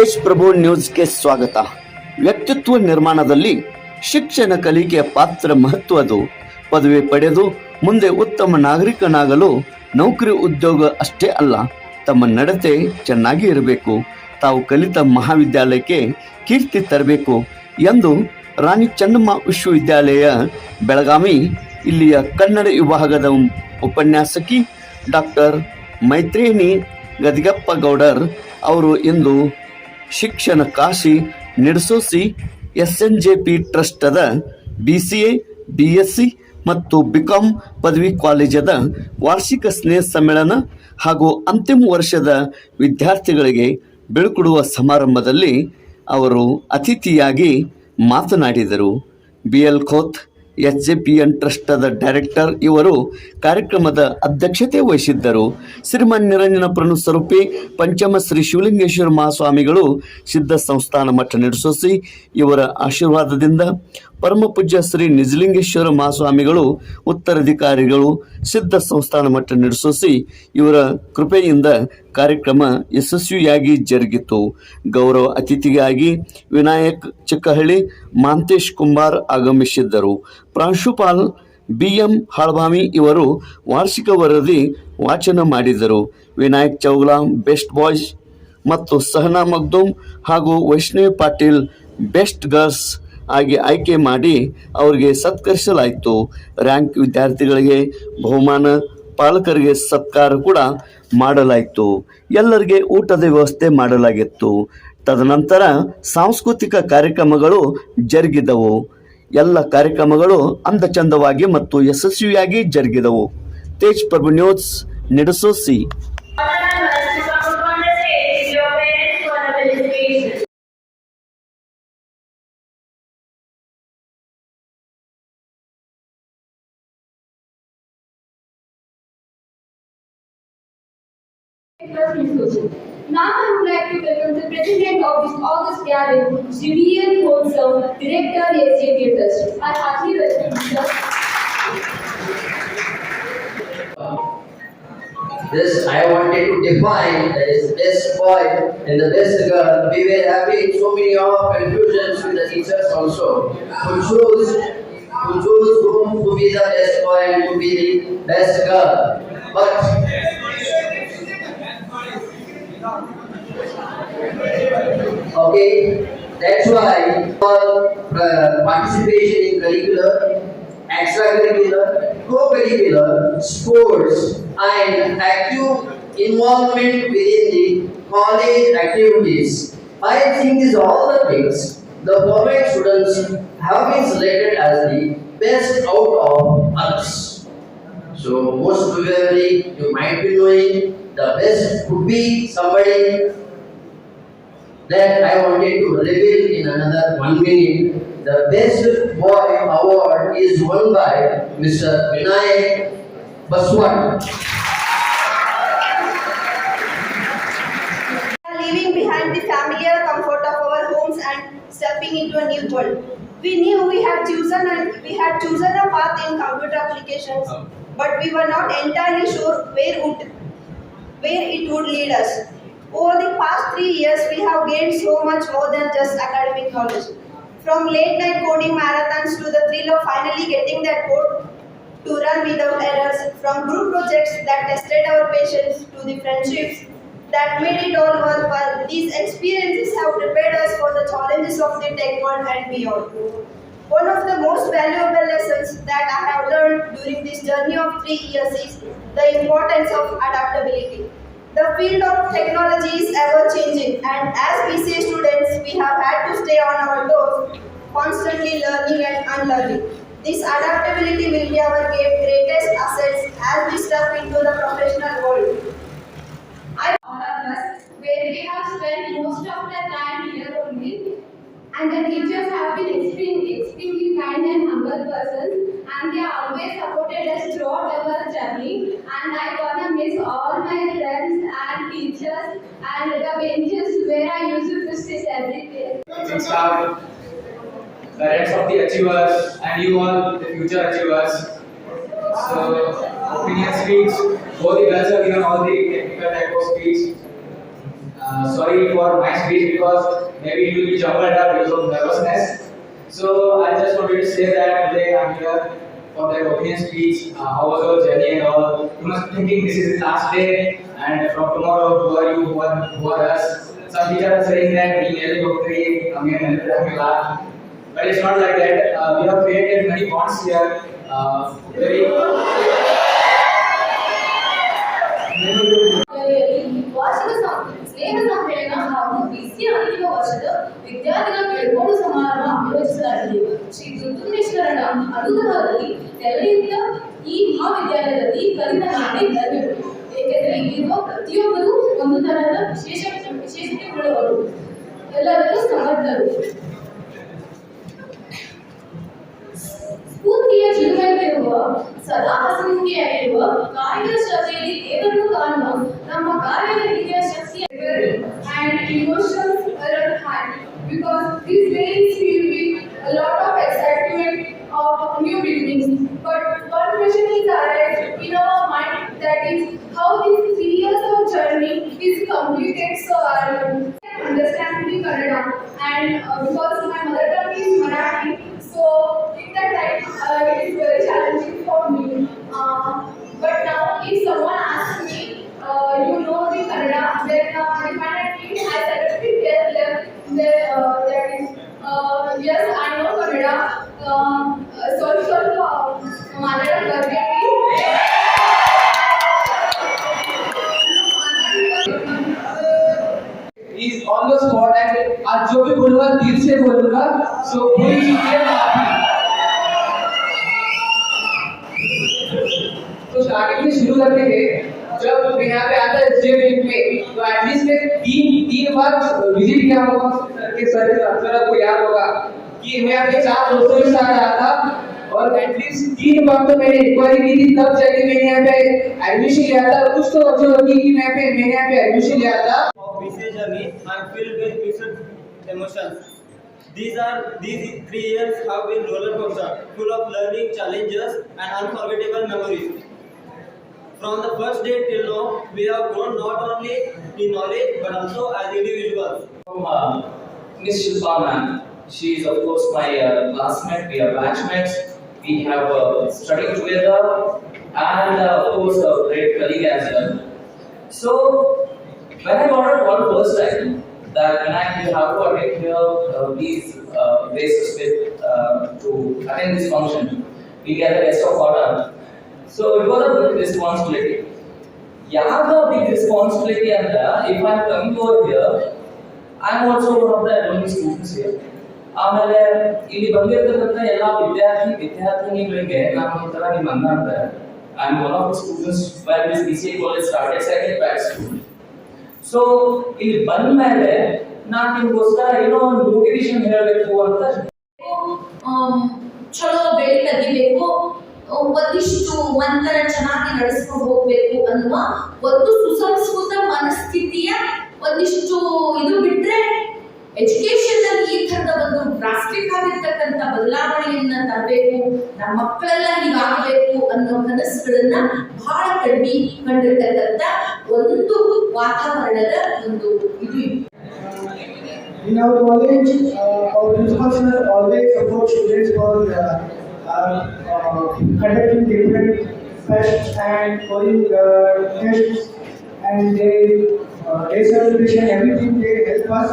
ತೇಜ್ ಪ್ರಭು ನ್ಯೂಸ್ಗೆ ಸ್ವಾಗತ. ವ್ಯಕ್ತಿತ್ವ ನಿರ್ಮಾಣದಲ್ಲಿ ಶಿಕ್ಷಣ ಕಲಿಕೆಯ ಪಾತ್ರ ಮಹತ್ವದು ಪದವಿ ಪಡೆದು ಮುಂದೆ ಉತ್ತಮ ನಾಗರಿಕನಾಗಲು ನೌಕರಿ ಉದ್ಯೋಗ ಅಷ್ಟೇ ಅಲ್ಲ, ತಮ್ಮ ನಡತೆ ಚೆನ್ನಾಗಿ ಇರಬೇಕು. ತಾವು ಕಲಿತ ಮಹಾವಿದ್ಯಾಲಯಕ್ಕೆ ಕೀರ್ತಿ ತರಬೇಕು ಎಂದು ರಾಣಿ ಚೆನ್ನಮ್ಮ ವಿಶ್ವವಿದ್ಯಾಲಯ ಬೆಳಗಾವಿ, ಇಲ್ಲಿಯ ಕನ್ನಡ ವಿಭಾಗದ ಉಪನ್ಯಾಸಕಿ ಡಾಕ್ಟರ್ ಮೈತ್ರೇನಿ ಗದಿಗಪ್ಪ ಗೌಡರ್ ಅವರು ಇಂದು ಶಿಕ್ಷಣ ಕಾಶಿ ನಡೆಸೋಸಿ S N J P ಟ್ರಸ್ಟದ B C A B S C ಮತ್ತು ಬಿಕಾಂ ಪದವಿ ಕಾಲೇಜದ ವಾರ್ಷಿಕ ಸ್ನೇಹ ಸಮ್ಮೇಳನ ಹಾಗೂ ಅಂತಿಮ ವರ್ಷದ ವಿದ್ಯಾರ್ಥಿಗಳಿಗೆ ಬೀಳ್ಕೊಡುವ ಸಮಾರಂಭದಲ್ಲಿ ಅವರು ಅತಿಥಿಯಾಗಿ ಮಾತನಾಡಿದರು. B L Khot H J P N ಟ್ರಸ್ಟದ director ಇವರು ಕಾರ್ಯಕ್ರಮದ ಅಧ್ಯಕ್ಷತೆ ವಹಿಸಿದ್ದರು. ಶ್ರೀಮನ್ ನಿರಂಜನಪುರನು ಸ್ವರೂಪಿ, ಪಂಚಮ ಶ್ರೀ ಶಿವಲಿಂಗೇಶ್ವರ ಮಹಾಸ್ವಾಮಿಗಳು, ಸಿದ್ಧ ಸಂಸ್ಥಾನ ಮಠ ನಡೆಸೋಸಿ ಇವರ ಆಶೀರ್ವಾದದಿಂದ ಪರಮ ಪೂಜ್ಯ ಶ್ರೀ ನಿಜಲಿಂಗೇಶ್ವರ ಮಹಾಸ್ವಾಮಿಗಳು, ಉತ್ತರಾಧಿಕಾರಿಗಳು, ಸಿದ್ಧ ಸಂಸ್ಥಾನ ಮಟ್ಟ ನಡೆಸೋಸಿ ಇವರ ಕೃಪೆಯಿಂದ ಕಾರ್ಯಕ್ರಮ ಯಶಸ್ವಿಯಾಗಿ ಜರುಗಿತು. ಗೌರವ ಅತಿಥಿಗಾಗಿ ವಿನಾಯಕ್ ಚಿಕ್ಕಹಳ್ಳಿ ಮಾಂತೇಶ್ ಕುಂಬಾರ್ ಆಗಮಿಸಿದ್ದರು. ಪ್ರಾಂಶುಪಾಲ್ ಬಿ ಎಂ ಹಾಳ್ಬಾಮಿ ಇವರು ವಾರ್ಷಿಕ ವರದಿ ವಾಚನ ಮಾಡಿದರು. ವಿನಾಯಕ್ ಚೌಗ್ಲಾ ಬೆಸ್ಟ್ ಬಾಯ್ಸ್ ಮತ್ತು ಸಹನಾ ಮಗ್ದೂಮ್ ಹಾಗೂ ವೈಷ್ಣವಿ ಪಾಟೀಲ್, ಬೆಸ್ಟ್ ಗರ್ಲ್ಸ್ ಆಗಿ ಆಯ್ಕೆ ಮಾಡಿ ಅವರಿಗೆ ಸತ್ಕರಿಸಲಾಯಿತು. ರ್ಯಾಂಕ್ ವಿದ್ಯಾರ್ಥಿಗಳಿಗೆ ಬಹುಮಾನ, ಪಾಲಕರಿಗೆ ಸತ್ಕಾರ ಕೂಡ ಮಾಡಲಾಯಿತು. ಎಲ್ಲರಿಗೆ ಊಟದ ವ್ಯವಸ್ಥೆ ಮಾಡಲಾಗಿತ್ತು. ತದನಂತರ ಸಾಂಸ್ಕೃತಿಕ ಕಾರ್ಯಕ್ರಮಗಳು ಜರುಗಿದವು. ಎಲ್ಲ ಕಾರ್ಯಕ್ರಮಗಳು ಅಂದಚಂದವಾಗಿ ಮತ್ತು ಯಶಸ್ವಿಯಾಗಿ ಜರುಗಿದವು. ತೇಜ್ ಪ್ರಭು ನ್ಯೂಸ್ ನಡೆಸೋಸಿ Now I would like to welcome the President of this August gathering, V.N. Wholesome, Director SJP Trust. I heartily welcome you. This I wanted to define is best boy and the best girl. We were having so many of confusions with the teachers also who choose who choose whom to be the best boy and to be the best girl. But okay, that's why for uh, participation in curricular, extracurricular, co-curricular, sports, and active involvement within the college activities. I think these all the things the government students have been selected as the best out of us. So most probably you might be knowing the best could be somebody that I wanted to reveal in another one minute. The best boy award is won by Mr. Vinayak Baswan. leaving behind the familiar comfort of our homes and stepping into a new world. We knew we had chosen and we had chosen a path in computer applications, but we were not entirely sure where would where it would lead us. Over the past three years, we have gained so much more than just academic knowledge. From late night coding marathons to the thrill of finally getting that code to run without errors, from group projects that tested our patience to the friendships that made it all worthwhile. These experiences have prepared us for the challenges of the tech world and beyond. One of the most valuable lessons that I have learned during this journey of three years is the importance of adaptability. The field of technology is ever changing, and as BCA students, we have had to stay on our toes, constantly learning and unlearning. This adaptability will be our greatest assets as we step into the professional world. of us, where we have spent most of the time here only. And the teachers have been extremely, extremely kind and humble persons, and they always supported us throughout our journey. And I used to sit every day. the rest of the achievers, and you all, the future achievers. So, opinion speech, both the girls have given all the technical type of speech. Uh, sorry for my speech because maybe it will be jumbled up because of nervousness. So I just wanted to say that today I'm here for the opening speech. Uh, how was your journey and all? You must be thinking this is the last day and from tomorrow who are you, who are, who are us? Some teachers are saying that we nearly go free, I mean, but it's not like that. Uh, we have created many bonds here. Uh, very ವಾರ್ಷಿಕ ಸ್ನೇಹ ಸಮ್ಮೇಳನ ಹಾಗೂ ಬಿಸಿ ಅಂತಿಮ ವರ್ಷದ ವಿದ್ಯಾರ್ಥಿಗಳ ಬೀಳ್ಕೊಡು ಸಮಾರಂಭ ಆಯೋಜಿಸಲಾಗಿದೆ ಶ್ರೀ ದುರ್ಗುಂದೇಶ್ವರನ ಅನುಗ್ರಹದಲ್ಲಿ ನೆಲೆಯಿಂದ ಈ ಮಹಾವಿದ್ಯಾಲಯದಲ್ಲಿ ಕಲಿತ ನಾನೇ ಧನ್ಯರು ಏಕೆಂದರೆ ಇಲ್ಲಿರುವ ಪ್ರತಿಯೊಬ್ಬರು ಒಂದು ತರಹದ ವಿಶೇಷ ವಿಶೇಷತೆಯುಳ್ಳವರು ಎಲ್ಲರಿಗೂ ಸಮರ್ಥರು. ಸ್ಫೂರ್ತಿಯ ಚಿಲುಮೆಯಲ್ಲಿರುವ ಸದಾ ಕಾರ್ಯದ ಶ್ರದ್ಧೆಯಲ್ಲಿ ದೇವರನ್ನು ಕಾಣುವ ನಮ್ಮ ಕಾರ್ಯದ ರೀತಿಯ ಶಕ್ತಿಯ and emotions are hand because these is completed so early. Understanding Kannada and uh, because my सो पूरी चीज़ें तो स्टार्टिंग में शुरू करते हैं। जब यहाँ पे आता है जे में तो एटलीस्ट मैं तीन तीन बार विज़िट किया होगा। सर के सर के अक्सर आपको याद होगा कि मैं अपने चार दोस्तों के साथ आया था और एटलीस्ट तीन बार तो मैंने इंक्वायरी की थी तब जाके मैंने यहाँ पे एडमिशन लिया था। कुछ तो वजह होगी कि मैं पे मैंने यहाँ पे एडमिशन लिया था। Of BCA journey, I'm filled with mixed emotions. These are these three years have been roller coaster, full of learning challenges and unforgettable memories. From the first day till now, we have grown not only in knowledge but also as individuals. from uh, Miss Shilpa ma'am. She is of course my uh, classmate, we are batchmates, we have uh, studied together and uh, of course a great colleague as well. So when I a call first time that when I will have to attend here uh, these uh, places with uh, to attend this function, we get a guest of honor. So it was a big responsibility. ಯಾವ್ದು big responsibility ಅಂತ if I coming over here I am also one of the ಅಡೋನಿಂಗ್ students here ಆಮೇಲೆ ಇಲ್ಲಿ ಬಂದಿರತಕ್ಕಂಥ ಎಲ್ಲ ವಿದ್ಯಾರ್ಥಿ ವಿದ್ಯಾರ್ಥಿನಿಗಳಿಗೆ ನಾನು ಒಂಥರ ನಿಮ್ಮ ಅಣ್ಣ ಅಂತ I am one of the students wire this B C college started second batch student so ಇಲ್ಲಿ ಬಂದ ಮೇಲೆ ನಾನು ನಿಮ್ಗೋಸ್ಕರ ಏನೋ ಒಂದು ಮೋಟಿವೇಶನ್ ಹೇಳಬೇಕು ಅಂತ ಚಲೋ ಬೆಳೆ ತೆಗಿಬೇಕು ಒಂದಿಷ್ಟು ಒಂಥರ ಚೆನ್ನಾಗಿ ನಡೆಸ್ಕೊಂಡು ಹೋಗ್ಬೇಕು ಅನ್ನುವ ಒಂದು ಸುಸಂಸ್ಕೃತ ಮನಸ್ಥಿತಿಯ ಒಂದಿಷ್ಟು ಇದು ಬಿಟ್ರೆ ಎಜುಕೇಶನ್ ಬದಲಾವಣೆಯನ್ನ ತರಬೇಕು ನಮ್ಮ ಮಕ್ಕಳೆಲ್ಲ ಹೀಗಾಗಬೇಕು ಅನ್ನೋ ಕನಸುಗಳನ್ನ ಬಹಳ ಕಡಿಮೆ ಕಂಡಿರ್ತಕ್ಕಂಥ ಒಂದು ವಾತಾವರಣದ ಒಂದು ಇದು ಇದೆ. In our college, uh, our principal sir always support students for uh, uh, uh, conducting different fests and calling uh, tests and they uh, day celebration everything they help us